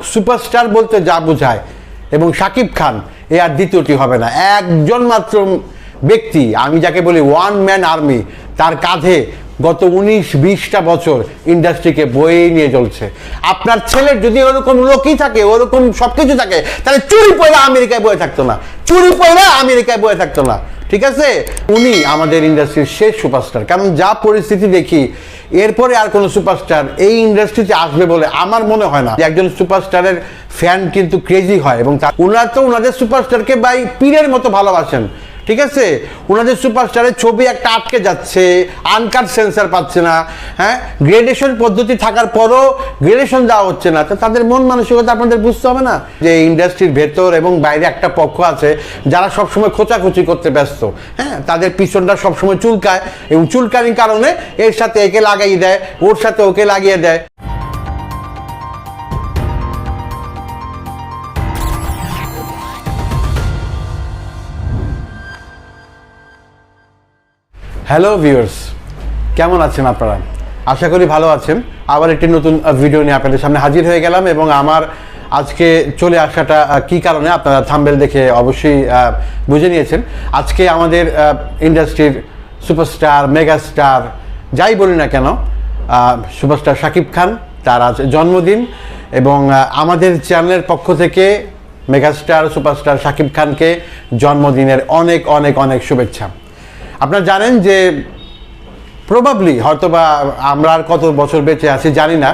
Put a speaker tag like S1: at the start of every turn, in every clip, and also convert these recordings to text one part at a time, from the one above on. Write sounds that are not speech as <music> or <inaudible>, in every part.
S1: Superstar বলতে যা বোঝায়। এবং শাকিব খান, এ আর দ্বিতীয়টি হবে না। একজন মাত্র ব্যক্তি, আমি যাকে বলি ওয়ান ম্যান আর্মি, তার কাঁধে গত উনিশ, বিশটা বছর ইন্ডাস্ট্রিকে বয়ে নিয়ে চলছে। আপনার ছেলের যদি ওরকম লোকই থাকে, ওরকম সব কিছু থাকে, তাহলে চুরি পয়লা আমেরিকায় বয়ে থাকতো না। চুরি পয়লা আমেরিকায় বয়ে থাকতো না। ঠিক আছে? উনি আমাদের ইন্ডাস্ট্রির শেষ সুপারস্টার কারণ যা পরিস্থিতি দেখি, এরপরে আর কোনো সুপারস্টার এই ইন্ডাস্ট্রিতে আসবে বলে আমার মনে হয় না একজন সুপারস্টারের ফ্যান কিন্তু ক্রেজি হয় এবং ওনারা তো ওনাদের সুপারস্টারকে বাই পীরের মতো ভালোবাসেন। ঠিক আছে? ওনাদের সুপারস্টারের ছবি একটা আটকে যাচ্ছে আনকাট সেন্সার পাচ্ছে না হ্যাঁ? গ্রেডেশন পদ্ধতি থাকার পরও গ্রেডেশন দেওয়া হচ্ছে না। তো তাদের মন মানসিকতা আপনাদের বুঝতে হবে না? যে ইন্ডাস্ট্রির ভেতর এবং বাইরে একটা পক্ষ আছে, যারা সবসময় খোঁচাখুচি করতে ব্যস্ত হ্যাঁ? তাদের পিছনটা সবসময় চুলকায়। এবং চুলকানির কারণে এর সাথে একে লাগাই দেয়, ওর সাথে ওকে লাগিয়ে দেয়। হ্যালো ভিউয়ার্স কেমন আছেন আপনারা? আশা করি ভালো আছেন। আবার একটি নতুন ভিডিও নিয়ে আপনাদের সামনে হাজির হয়ে গেলাম এবং আমার আজকে চলে আসাটা কি কারণে আপনারা থাম্বেল দেখে অবশ্যই বুঝে নিয়েছেন। আজকে আমাদের ইন্ডাস্ট্রির সুপারস্টার মেগাস্টার যাই বলি না কেন সুপারস্টার শাকিব খান, তার আজ জন্মদিন এবং আমাদের চ্যানেলের পক্ষ থেকে মেগাস্টার সুপারস্টার শাকিব খানকে জন্মদিনের অনেক অনেক অনেক শুভেচ্ছা। আপনারা জানেন যে প্রবাবলি হয়তো বা আমরা আর কত বছর বেঁচে আছি জানি না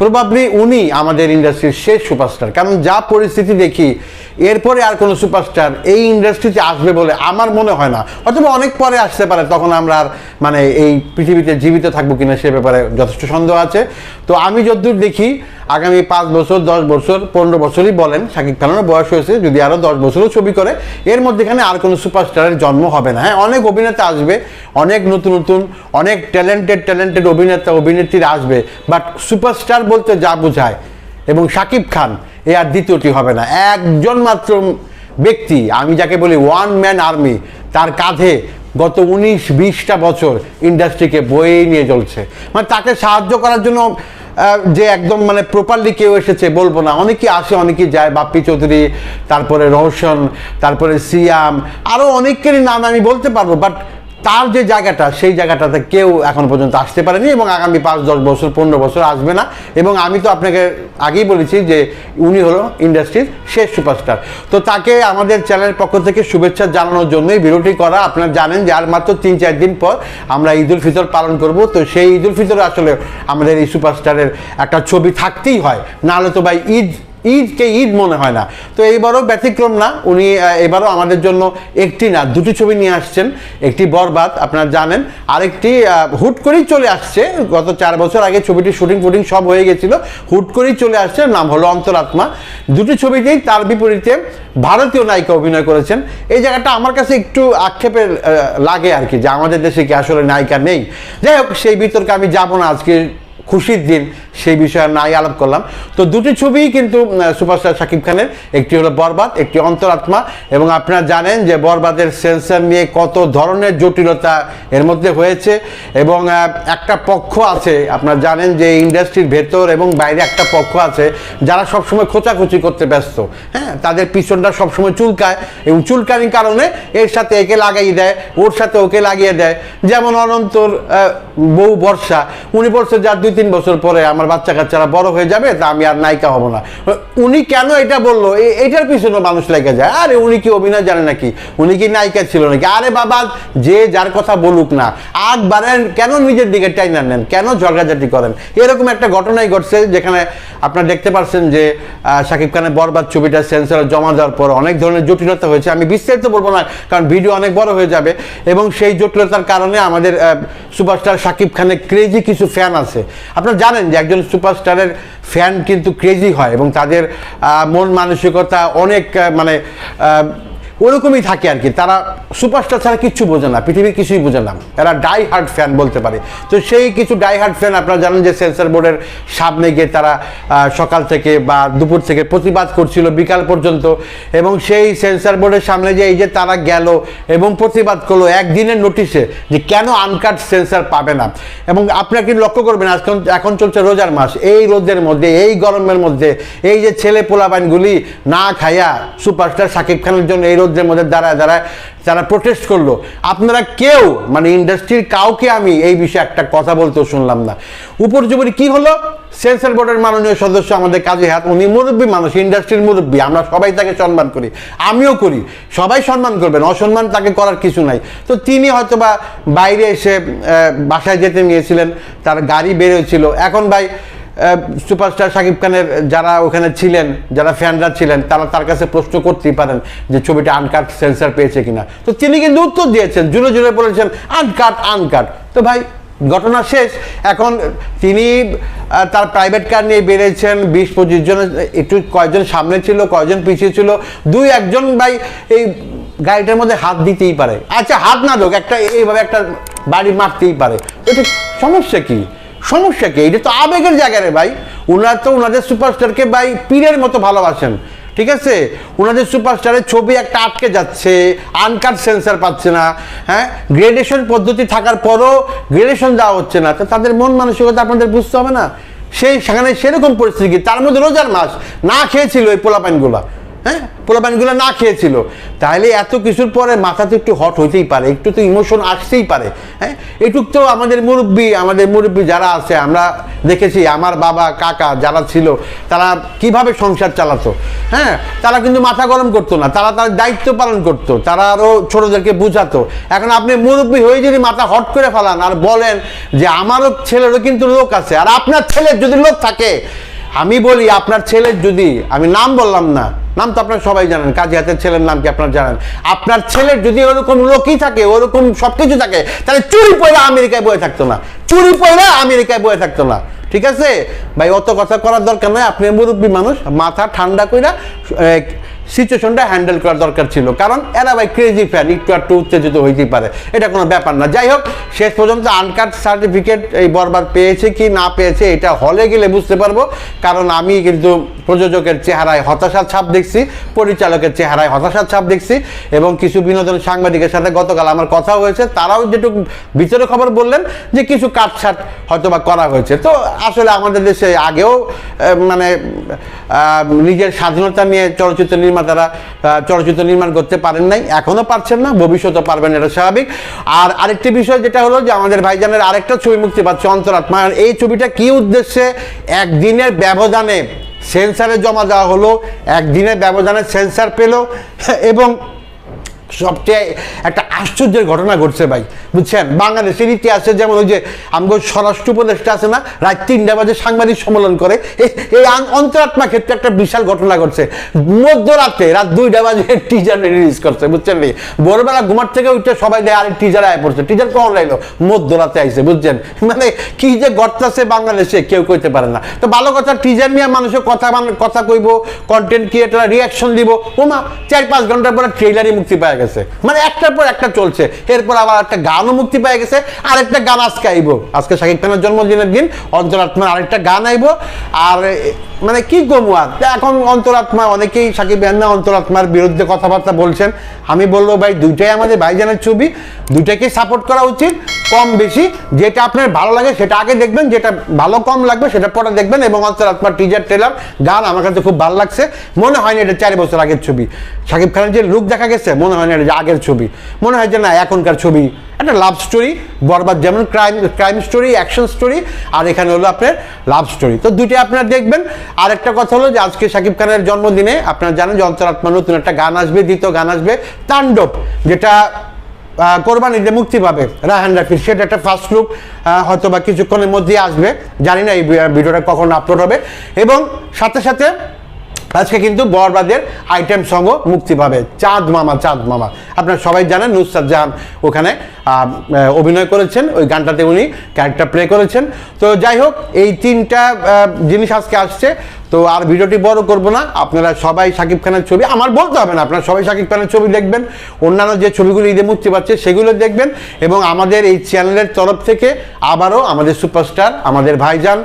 S1: প্রবাবলি উনি আমাদের ইন্ডাস্ট্রির শেষ সুপারস্টার। কারণ যা পরিস্থিতি দেখি, এরপরে আর কোনো সুপারস্টার এই ইন্ডাস্ট্রিতে আসবে বলে আমার মনে হয় না। অথবা অনেক পরে আসতে পারে, তখন আমরা আর মানে এই পৃথিবীতে জীবিত থাকব কিনা সে ব্যাপারে যথেষ্ট সন্দেহ আছে। তো আমি যতদূর দেখি, আগামী পাঁচ বছর, দশ বছর, পনেরো বছরই বলেন, শাকিব খানেরও বয়স হয়েছে, যদি আরও দশ বছরও ছবি করে, এর মধ্যেখানে আর কোনো সুপারস্টারের জন্ম হবে না। হ্যাঁ অনেক অভিনেতা আসবে, অনেক নতুন নতুন, অনেক ট্যালেন্টেড ট্যালেন্টেড অভিনেতা, অভিনেত্রীরা আসবে বাট সুপারস্টার বলতে যা বোঝায়। এবং শাকিব খান, এ আর দ্বিতীয়টি হবে না। একজন মাত্র ব্যক্তি, আমি যাকে বলি ওয়ান ম্যান আর্মি তার কাঁধে গত উনিশ, বিশটা বছর ইন্ডাস্ট্রিকে বয়ে নিয়ে চলছে। মানে তাকে সাহায্য করার জন্য যে একদম মানে প্রপারলি কেউ এসেছে, বলব না। অনেকেই আসে, অনেকেই যায়, বাপ্পি চৌধুরী, তারপরে রোশন, তারপরে সিয়াম আরও অনেকেরই নাম আমি বলতে পারব বাট তার যে জায়গাটা, সেই জায়গাটাতে কেউ এখন পর্যন্ত আসতে পারেনি এবং আগামী পাঁচ, দশ বছর, পনেরো বছর আসবে না। এবং আমি তো আপনাকে আগেই বলেছি যে উনি হলো ইন্ডাস্ট্রির শেষ সুপারস্টার। তো তাকে আমাদের চ্যানেলের পক্ষ থেকে শুভেচ্ছা জানানোর জন্যই ভিডিওটি করা। আপনারা জানেন যে আর মাত্র তিন, চার দিন পর আমরা ঈদুল ফিতর পালন করব। তো সেই ঈদুল ফিতর আসলে আমাদের এই সুপারস্টারের একটা ছবি থাকতেই হয়। নাহলে তো ভাই ঈদ ঈদকে ঈদ মনে হয় না। তো এইবারও ব্যতিক্রম না। উনি এবারও আমাদের জন্য একটি না, দুটি ছবি নিয়ে আসছেন। একটি বরবাদ, আপনারা জানেন। আরেকটি হুট করেই চলে আসছে। গত চার বছর আগে ছবিটি শুটিং ফুটিং সব হয়ে গেছিল। হুট করেই চলে আসছে নাম হলো অন্তরাত্মা দুটি ছবিতেই তার বিপরীতে ভারতীয় নায়িকা অভিনয় করেছেন। এই জায়গাটা আমার কাছে একটু আক্ষেপের লাগে আর কি যে আমাদের দেশে কি আসলে নায়িকা নেই। যাই হোক, সেই বিতর্কে আমি যাব না আজকে। খুশির দিন সেই বিষয়ে নাই আলাপ করলাম। তো দুটি ছবিই কিন্তু সুপারস্টার শাকিব খানের, একটি হলো বরবাদ, একটি অন্তরাত্মা। এবং আপনারা জানেন যে বরবাদের সেন্সার নিয়ে কত ধরনের জটিলতা এর মধ্যে হয়েছে। এবং একটা পক্ষ আছে, আপনারা জানেন যে ইন্ডাস্ট্রির ভেতর এবং বাইরে একটা পক্ষ আছে, যারা সবসময় খোঁচাখুচি করতে ব্যস্ত। হ্যাঁ তাদের পিছনটা সবসময় চুলকায়। এবং চুলকানির কারণে এর সাথে একে লাগাই দেয়, ওর সাথে ওকে লাগিয়ে দেয়। যেমন অনন্তর বউ বর্ষা, উনি বলছে যার দুই তিন বছর পরে আমার বাচ্চা কাচ্চারা বড় হয়ে যাবে, তা আমি আর নায়িকা হব না। উনি কেন এটা বলল? এটার পিছনে মানুষ লেগে যায়। আরে উনি কি অভিনয় জানে নাকি? উনি কি নায়িকা ছিল নাকি? আরে বাবা, যে যার কথা বলুক না, আগ বাড়েন, কেন নিজের দিকে টাইনা নেন? কেন ঝগড়াঝাটি করেন? এরকম একটা ঘটনাই ঘটছে যেখানে আপনারা দেখতে পাচ্ছেন যে শাকিব খানের বরবাদ ছবিটা সেন্সরে জমা দেওয়ার পর অনেক ধরনের জটিলতা হয়েছে। আমি বিস্তারিত বলব না, কারণ ভিডিও অনেক বড় হয়ে যাবে। এবং সেই জটিলতার কারণে আমাদের সুপারস্টার শাকিব খানের ক্রেজি কিছু ফ্যান আছে। আপনারা জানেন যে একজন সুপারস্টারের ফ্যান কিন্তু ক্রেজি হয় এবং তাদের মন মানসিকতা অনেক মানে ওরকমই থাকে আর কি। তারা সুপারস্টার ছাড়া কিচ্ছু বোঝে না, পৃথিবীর কিছুই বোঝে না। এরা ডাই হার্ড ফ্যান বলতে পারে। তো সেই কিছু ডাই হার্ড ফ্যান আপনারা জানেন যে সেন্সর বোর্ডের সামনে গিয়ে তারা সকাল থেকে বা দুপুর থেকে প্রতিবাদ করছিল বিকাল পর্যন্ত। এবং সেই সেন্সর বোর্ডের সামনে যে এই যে তারা গেল এবং প্রতিবাদ করল একদিনের নোটিশে যে কেন আনকাট সেন্সার পাবে না। এবং আপনারা কি লক্ষ্য করবেন আজকাল এখন চলছে রোজার মাস। এই রোদের মধ্যে, এই গরমের মধ্যে, এই যে ছেলে পোলাপাইনগুলি না খাইয়া সুপারস্টার শাকিব খানের জন্য এই রোদের মধ্যে দাঁড়ায় দাঁড়ায় যারা প্রোটেস্ট করল। আপনারা কেউ মানে ইন্ডাস্ট্রির কাউকে আমি এই বিষয়ে একটা কথা বলতেও শুনলাম না। উপর্যুপরি কি হলো? সেন্সর বোর্ডের মাননীয় সদস্য আমাদের কাজে হাত উনি মুরব্বী মানুষ ইন্ডাস্ট্রির মুরব্বী, আমরা সবাই তাকে সম্মান করি, আমিও করি, সবাই সম্মান করবেন, অসম্মান তাকে করার কিছু নাই। তো তিনি হয়তোবা বাইরে এসে বাসায় যেতে নিয়েছিলেন, তার গাড়ি বেরোয়েছিল এখন ভাই সুপারস্টার শাকিব খানের যারা ওখানে ছিলেন, যারা ফ্যানরা ছিলেন, তারা তার কাছে প্রশ্ন করতেই পারেন যে ছবিটা আনকাট সেন্সার পেয়েছে কিনা। তো তিনি কিন্তু উত্তর দিয়েছেন, জুড়ে জুড়ে বলেছেন আনকাট আনকাট তো ভাই, ঘটনা শেষ। এখন তিনি তার প্রাইভেট কার নিয়ে বেরিয়েছেন বিশ পঁচিশ জন, একটু কয়জন সামনে ছিল, কয়জন পিছিয়ে ছিল, দুই একজন ভাই এই গাড়িটার মধ্যে হাত দিতেই পারে। আচ্ছা হাত না দোক একটা এইভাবে একটা বাড়ি মারতেই পারে। এটা সমস্যা কি? সমস্যা কি? এটা তো আবেগের জায়গা রে ভাই। ওনারা তো ওনাদের সুপারস্টারকে ভাই পীরের মতো ভালোবাসেন। ঠিক আছে? ওনাদের সুপারস্টারের ছবি একটা আটকে যাচ্ছে আনকাট সেন্সার পাচ্ছে না হ্যাঁ? গ্রেডেশন পদ্ধতি থাকার পরও গ্রেডেশন দেওয়া হচ্ছে না। তো তাদের মন মানসিকতা আপনাদের বুঝতে হবে না? সেই, সেখানে সেরকম পরিস্থিতি তার মধ্যে রোজার মাস, না খেয়েছিল ওই পোলাপাইনগুলা হ্যাঁ? পোলাপাইনগুলো না খেয়েছিল। তাহলে এত কিছুর পরে মাথা তো একটু হট হইতেই পারে, একটু তো ইমোশন আসতেই পারে হ্যাঁ? এটুক তো আমাদের মুরব্বী আমাদের মুরব্বী যারা আছে, আমরা দেখেছি, আমার বাবা, কাকা যারা ছিল, তারা কীভাবে সংসার চালাতো হ্যাঁ? তারা কিন্তু মাথা গরম করতো না, তারা তার দায়িত্ব পালন করতো, তারা আরও ছোটদেরকে বুঝাতো। এখন আপনি মুরব্বী হয়ে যদি মাথা হট করে ফেলান আর বলেন যে আমারও ছেলেরও কিন্তু লোক আছে, আর আপনার ছেলের যদি লোক থাকে, আমি বলি আপনার ছেলের যদি, আমি নাম বললাম না নাম তো আপনারা সবাই জানেন। কাজী হাতের ছেলের নাম কি আপনার জানেন? আপনার ছেলের যদি ওরকম লোকই থাকে, ওরকম সব কিছু থাকে, তাহলে চুরি পয়লা আমেরিকায় বয়ে থাকতো না। চুরি পয়লা আমেরিকায় বয়ে থাকতো না। ঠিক আছে? ভাই, অত কথা করার দরকার নয় আপনি মুরব্বী মানুষ, মাথা ঠান্ডা কইরা সিচুয়েশনটা হ্যান্ডেল করার দরকার ছিল। কারণ এরা ভাই ক্রেজি ফ্যান একটু একটু উত্তেজিত হইতেই পারে। এটা কোনো ব্যাপার না। যাই হোক, শেষ পর্যন্ত আনকাট সার্টিফিকেট এই বরবার পেয়েছে কি না পেয়েছে, এটা হলে গেলে বুঝতে পারব। কারণ আমি কিন্তু প্রযোজকের চেহারায় হতাশার ছাপ দেখছি, পরিচালকের চেহারায় হতাশার ছাপ দেখছি এবং কিছু বিনোদন সাংবাদিকের সাথে গতকাল আমার কথা হয়েছে, তারাও যেটুকু ভিতরে খবর বললেন যে কিছু কাটছাট হয়তো বা করা হয়েছে। তো আসলে আমাদের দেশে আগেও মানে নিজের স্বাধীনতা নিয়ে চলচ্চিত্র নির্মাতারা আহ, চলচ্চিত্র নির্মাণ করতে পারেন নাই এখনও পারছেন না ভবিষ্যতে পারবেন এটা স্বাভাবিক। আর আরেকটি বিষয় যেটা হলো যে আমাদের ভাইজানের আরেকটা ছবি মুক্তি পাচ্ছে অন্তরাত্মা এই ছবিটা কি উদ্দেশ্যে? একদিনের ব্যবধানে সেন্সারে জমা দেওয়া হলো একদিনের ব্যবধানে সেন্সার পেল এবং সবচেয়ে একটা আশ্চর্যের ঘটনা ঘটছে ভাই, বুঝছেন? বাংলাদেশের ইতিহাসে যেমন ওই যে আমগো স্বরাষ্ট্র উপদেষ্টা আছে না, রাত তিনটা বাজে সাংবাদিক সম্মেলন করে এই অন্তরাত্মা ক্ষেত্রে একটা বিশাল ঘটনা ঘটছে। মধ্যরাতে রাত দুইটা বাজে <laughs> টিজার রিলিজ করছে, বুঝছেন নি? ভোরবেলা ঘুমার থেকে উঠে সবাই দেয় আরে টিজার আয় পড়ছে। টিজার কখন লাইলো? মধ্যরাতে আইছে, বুঝছেন? <laughs> মানে কি যে ঘটতেছে বাংলাদেশে, কেউ কইতে পারে না। তো ভালো কথা টিজার নিয়ে মানুষের কথা কথা কইব কন্টেন্ট ক্রিয়েটার রিয়াকশন দিব। ওমা, চার পাঁচ ঘণ্টার পরে ট্রেলারই মুক্তি পাওয়া গেছে। মানে একটার পর একটা চলছে। এরপর আবার একটা গানও মুক্তি পেয়ে গেছে আর একটা গান আজকে আইব। আজকে শাকিব খানের জন্মদিনের দিন অন্তরাত্মার আরেকটা গান আইব। আর মানে কি গমু আর? তা এখন অন্তরাত্মা অনেকেই সাকিব না অন্তরাত্মার বিরুদ্ধে কথাবার্তা বলছেন। আমি বলব, ভাই, দুইটাই আমাদের ভাইজানের ছবি। দুইটাকে সাপোর্ট করা উচিত, কম বেশি। যেটা আপনার ভালো লাগে, সেটা আগে দেখবেন। যেটা ভালো কম লাগবে, সেটা পরে দেখবেন। এবং অন্তরাত্মার টিজার ট্রেলার গান আমার কাছে খুব ভালো লাগছে। মনে হয় না এটা চার বছর আগের ছবি। সাকিব খানের যে লুক দেখা গেছে, মনে হয় না আগের ছবি। মনে হয় যে না, এখনকার ছবি একটা লাভ স্টোরি বরবাদ যেমন crime crime story action story আর এখানে হলো আপনার লাভ স্টোরি তো দুইটাই আপনারা দেখবেন। আর একটা কথা হলো যে আজকে সাকিব খানের জন্মদিনে আপনারা জানেন যে অন্তরাত্মা নতুন একটা গান আসবে, দ্বিতীয় গান আসবে, তাণ্ডব, যেটা কোরবানিতে মুক্তি পাবে রাহান রাফির সেটা একটা ফার্স্ট লুক হয়তো বা কিছুক্ষণের মধ্যেই আসবে। জানি না এই ভিডিওটা কখন আপলোড হবে। এবং সাথে সাথে আজকে কিন্তু বরবাদের আইটেম সঙ্গ মুক্তি পাবে। চাঁদ মামা চাঁদ মামা। আপনারা সবাই জানেন নুসরাত জাহান ওখানে অভিনয় করেছেন, ওই গানটাতে উনি ক্যারেক্টার প্লে করেছেন। তো যাই হোক, এই তিনটা জিনিস আজকে আসছে। তো আর ভিডিওটি বড় করব না, আপনারা সবাই শাকিব খানের ছবি, আমার বলতে হবে না, আপনারা সবাই শাকিব খানের ছবি দেখবেন, অন্যান্য যে ছবিগুলো ঈদে মুক্তি পাচ্ছে সেগুলো দেখবেন, এবং আমাদের এই চ্যানেলের তরফ থেকে আবারও আমাদের সুপারস্টার আমাদের ভাইজান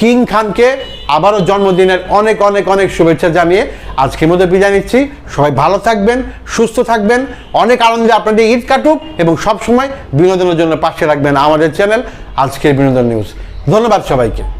S1: কিং খানকে আবারও জন্মদিনের অনেক অনেক অনেক শুভেচ্ছা জানিয়ে আজকের মধ্যে বিদায় নিচ্ছি। সবাই ভালো থাকবেন, সুস্থ থাকবেন। অনেক আনন্দে আপনাদের ঈদ কাটুক এবং সবসময় বিনোদনের জন্য পাশে রাখবেন আমাদের চ্যানেল আজকের বিনোদন নিউজ। ধন্যবাদ সবাইকে।